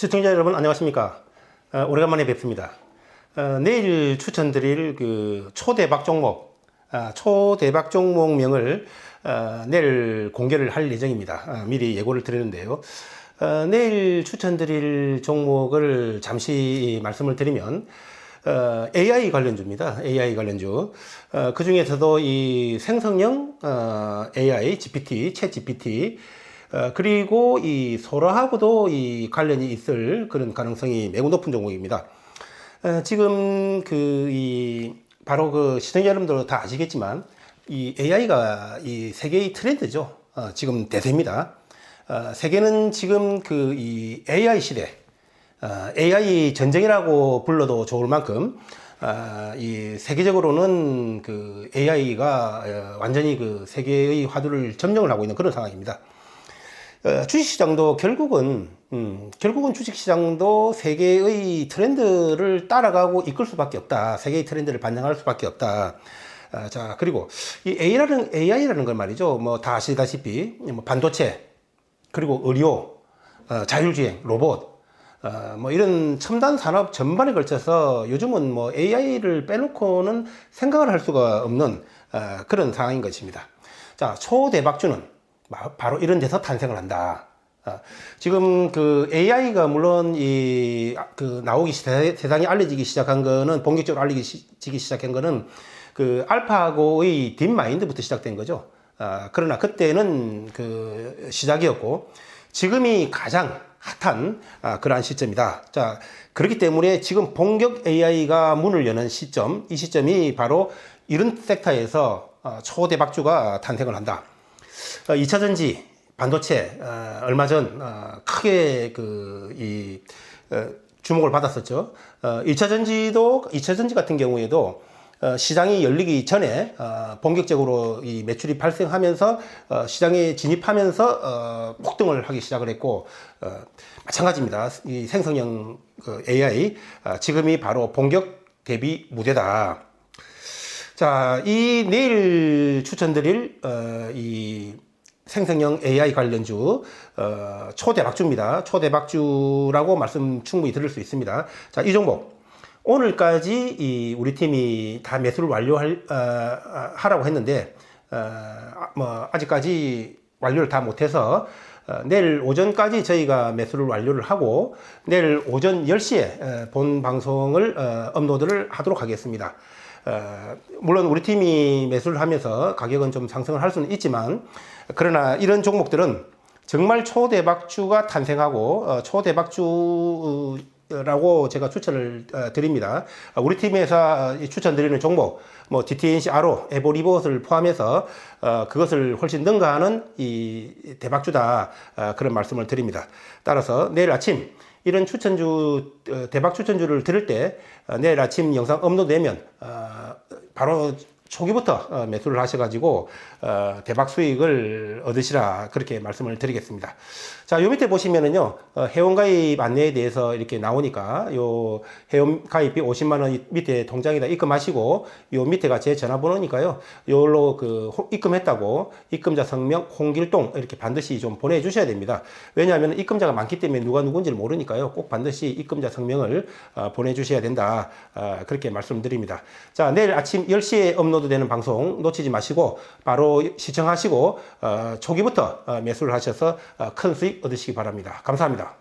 시청자 여러분 안녕하십니까? 어, 오래간만에 뵙습니다. 어, 내일 추천드릴 그 초대박 종목, 아, 초대박 종목명을 어, 내일 공개를 할 예정입니다. 아, 미리 예고를 드리는데요. 어, 내일 추천드릴 종목을 잠시 말씀을 드리면 어, AI 관련주입니다. AI 관련주. 어, 그 중에서도 이 생성형 어, AI, GPT, 챗 GPT, 어, 그리고 이 소라하고도 이 관련이 있을 그런 가능성이 매우 높은 종목입니다. 어, 지금 그 이 바로 그 시청자 여러분들 다 아시겠지만 이 AI가 이 세계의 트렌드죠. 어, 지금 대세입니다. 어, 세계는 지금 그 이 AI 시대, 어, AI 전쟁이라고 불러도 좋을 만큼 아, 이 세계적으로는 그 AI가 어, 완전히 그 세계의 화두를 점령을 하고 있는 그런 상황입니다. 어, 주식시장도 결국은 음, 결국은 주식시장도 세계의 트렌드를 따라가고 이끌 수밖에 없다. 세계의 트렌드를 반영할 수밖에 없다. 아, 자 그리고 이 AI라는 AI라는 걸 말이죠. 뭐 다 아시다시피 뭐 반도체 그리고 의료, 어, 자율주행, 로봇, 어, 뭐 이런 첨단 산업 전반에 걸쳐서 요즘은 뭐 AI를 빼놓고는 생각을 할 수가 없는 어, 그런 상황인 것입니다. 자 초대박주는 마- 바로 이런 데서 탄생을 한다. 어, 지금 그 AI가 물론 이 그 나오기 시- 세- 세상에 알려지기 시작한 거는 본격적으로 알려지기 시작한 거는 그 알파고의 딥마인드부터 시작된 거죠. 아, 그러나 그때는 그 시작이었고 지금이 가장 핫한 아, 그러한 시점이다. 자, 그렇기 때문에 지금 본격 AI가 문을 여는 시점, 이 시점이 바로 이런 섹터에서 아, 초대박주가 탄생을 한다. 어, 2차 전지, 반도체, 어, 얼마 전 어, 크게 그, 이, 어, 주목을 받았었죠. 어, 2차 전지도, 2차 전지 같은 경우에도 어, 시장이 열리기 전에 어, 본격적으로 이 매출이 발생하면서 어, 시장에 진입하면서 어, 폭등을 하기 시작을 했고 어, 마찬가지입니다. 이 생성형 그 AI 어, 지금이 바로 본격 대비 무대다. 자, 이 내일 추천드릴 어, 이 생성형 AI 관련주 어, 초대박주입니다. 초대박주라고 말씀 충분히 들을 수 있습니다. 자, 이 종목 오늘까지 이 우리 팀이 다 매수를 완료할 어, 어, 하라고 했는데 어, 아, 뭐 아직까지 완료를 다 못해서 어, 내일 오전까지 저희가 매수를 완료를 하고 내일 오전 10시에 어, 본 방송을 어, 업로드를 하도록 하겠습니다. 어, 물론 우리 팀이 매수를 하면서 가격은 좀 상승을 할 수는 있지만 그러나 이런 종목들은 정말 초대박주가 탄생하고 어, 초대박주 라고 제가 추천을 어, 드립니다. 어, 우리 팀에서 어, 추천드리는 종목, 뭐 DTNC 아로, 에보리봇을 포함해서 어, 그것을 훨씬 능가하는 이 대박주다 어, 그런 말씀을 드립니다. 따라서 내일 아침 이런 추천주 어, 대박 추천주를 들을 때 어, 내일 아침 영상 업로드되면 어, 바로 초기부터 어, 매수를 하셔가지고 어, 대박 수익을 얻으시라 그렇게 말씀을 드리겠습니다. 자, 요 밑에 보시면은요 어, 회원가입 안내에 대해서 이렇게 나오니까 요 회원가입비 50만 원 밑에 통장에다 입금하시고 요 밑에가 제 전화번호니까요. 요로 그 호- 입금했다고 입금자 성명 홍길동 이렇게 반드시 좀 보내주셔야 됩니다. 왜냐하면 입금자가 많기 때문에 누가 누군지를 모르니까요. 꼭 반드시 입금자 성명을 어, 보내주셔야 된다. 어, 그렇게 말씀드립니다. 자, 내일 아침 10시에 업로 드되는 방송 놓치지 마시고 바로 시청하시고 어, 초기부터 어, 매수를 하셔서 어, 큰 수익 얻으시기 바랍니다. 감사합니다.